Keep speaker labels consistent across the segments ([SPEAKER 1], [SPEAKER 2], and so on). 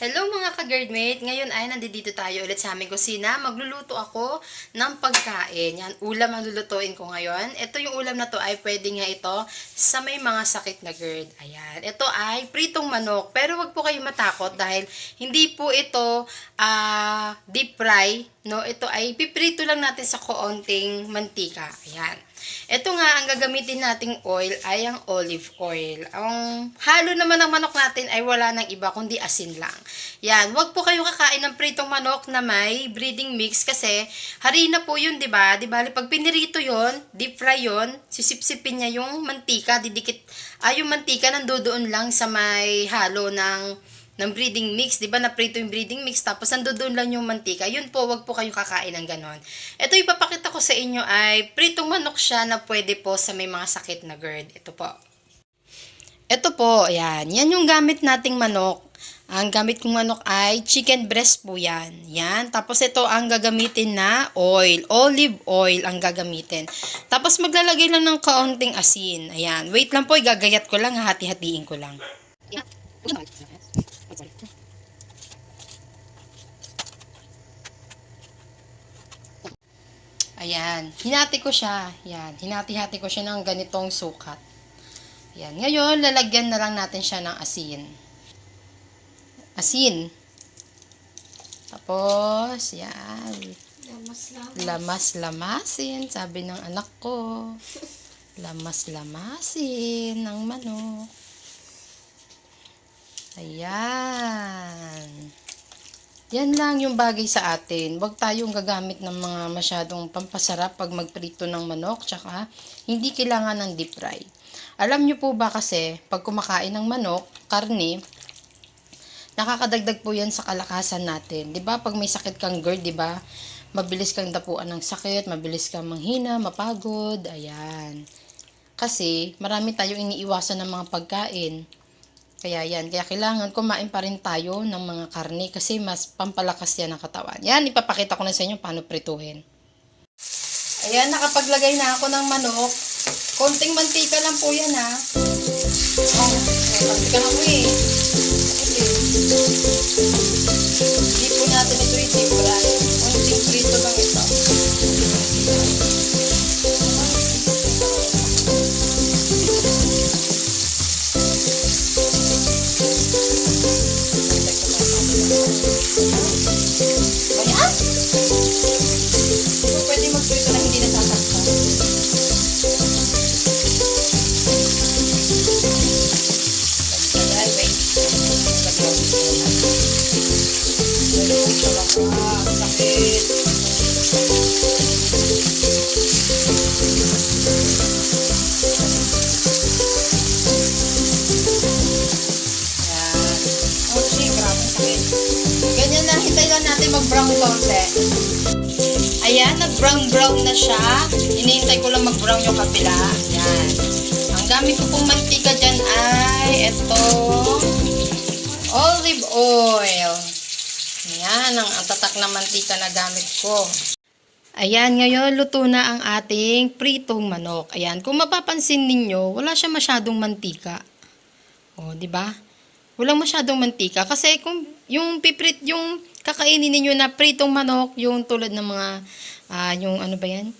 [SPEAKER 1] Hello mga ka-guardmate! Ngayon ay nandito tayo ulit sa aming kusina. Magluluto ako ng pagkain. Yan, ulam ang lulutuin ko ngayon. Ito yung ulam na to ay pwede nga ito sa may mga sakit na GERD. Ayan. Ito ay pritong manok. Pero wag po kayo matakot dahil hindi po ito ah, deep fry. No? Ito ay piprito lang natin sa koonting mantika. Ayan. Ito nga, ang gagamitin nating oil ay ang olive oil. Ang halo naman ng manok natin ay wala nang iba kundi asin lang. Yan, wag po kayo kakain ng pritong manok na may breeding mix kasi harina po yun, di ba? Di ba? Pag pinirito yun, deep fry yun, sisipsipin niya yung mantika, didikit, ay yung mantika nandoon lang sa may halo ng ng breeding mix, 'di ba? Naprito yung breeding mix tapos nandoon lang yung mantika. Yun po, wag po kayo kakain ng ganon. Ito ipapakita ko sa inyo ay pritong manok siya na pwede po sa may mga sakit na GERD. Ito po. Ito po, ayan. Yan yung gamit nating manok. Ang gamit kong manok ay chicken breast po yan. Yan. Tapos ito ang gagamitin na oil. Olive oil ang gagamitin. Tapos maglalagay lang ng kaunting asin. Ayan. Wait lang po, igagayat ko lang. Hati-hatiin ko lang. Ayan. Hinati ko siya. Ayan. Hinati-hati ko siya ng ganitong sukat. Ayan. Ngayon, lalagyan na lang natin siya ng asin. Asin. Tapos, yan. Lamas-lamasin, sabi ng anak ko. Lamas-lamasin ng manok. Ayan. Yan lang yung bagay sa atin. Huwag tayong gagamit ng mga masyadong pampasarap pag magprito ng manok. Tsaka, hindi kailangan ng deep fry. Alam nyo po ba kasi, pag kumakain ng manok, karne, nakakadagdag po yan sa kalakasan natin. ba Pag may sakit kang GERD, ba Mabilis kang dapuan ng sakit, mabilis kang manghina, mapagod, ayan. Kasi, marami tayong iniiwasan ng mga pagkain. Kaya yan, kaya kailangan kumain pa rin tayo ng mga karne kasi mas pampalakas yan ang katawan. Yan, ipapakita ko na sa inyo paano prituhin. Ayan, nakapaglagay na ako ng manok. Konting mantika lang po yan ha. Oh, mantika na po eh. Hindi mag-brown konti. Ayan, nag-brown-brown na siya. Hinihintay ko lang mag-brown yung kapila. Ayan. Ang gamit ko pong mantika dyan ay ito, olive oil. Ayan, ang, ang tatak na mantika na gamit ko. Ayan, ngayon luto na ang ating pritong manok. Ayan, kung mapapansin ninyo, wala siya masyadong mantika. O, di ba? Walang masyadong mantika kasi kung yung piprit yung kakainin ninyo na pritong manok, yung tulad ng mga ah, yung ano ba 'yan?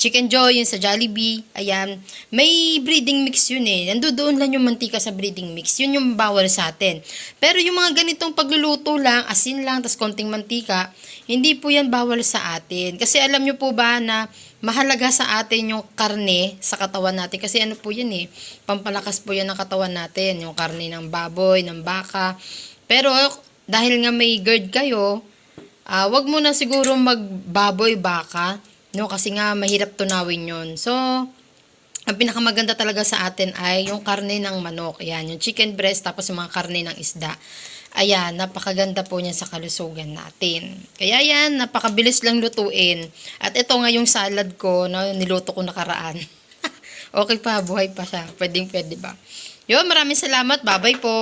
[SPEAKER 1] Chicken Joy, yung sa Jollibee, ayan, may breeding mix yun eh. Nandoon lang yung mantika sa breeding mix. Yun yung bawal sa atin. Pero yung mga ganitong pagluluto lang, asin lang, tas konting mantika, hindi po yan bawal sa atin. Kasi alam nyo po ba na mahalaga sa atin yung karne sa katawan natin. Kasi ano po yan eh, pampalakas po yan ng katawan natin. Yung karne ng baboy, ng baka. Pero dahil nga may GERD kayo, ah wag mo na siguro magbaboy baka. No, kasi nga mahirap tunawin yun. So, ang pinakamaganda talaga sa atin ay yung karne ng manok. Ayan, yung chicken breast, tapos yung mga karne ng isda. Ayan, napakaganda po niya sa kalusugan natin. Kaya yan, napakabilis lang lutuin. At ito nga yung salad ko, no, niluto ko nakaraan. okay pa, buhay pa siya. Pwedeng pwede ba? Yun, maraming salamat. Bye-bye po.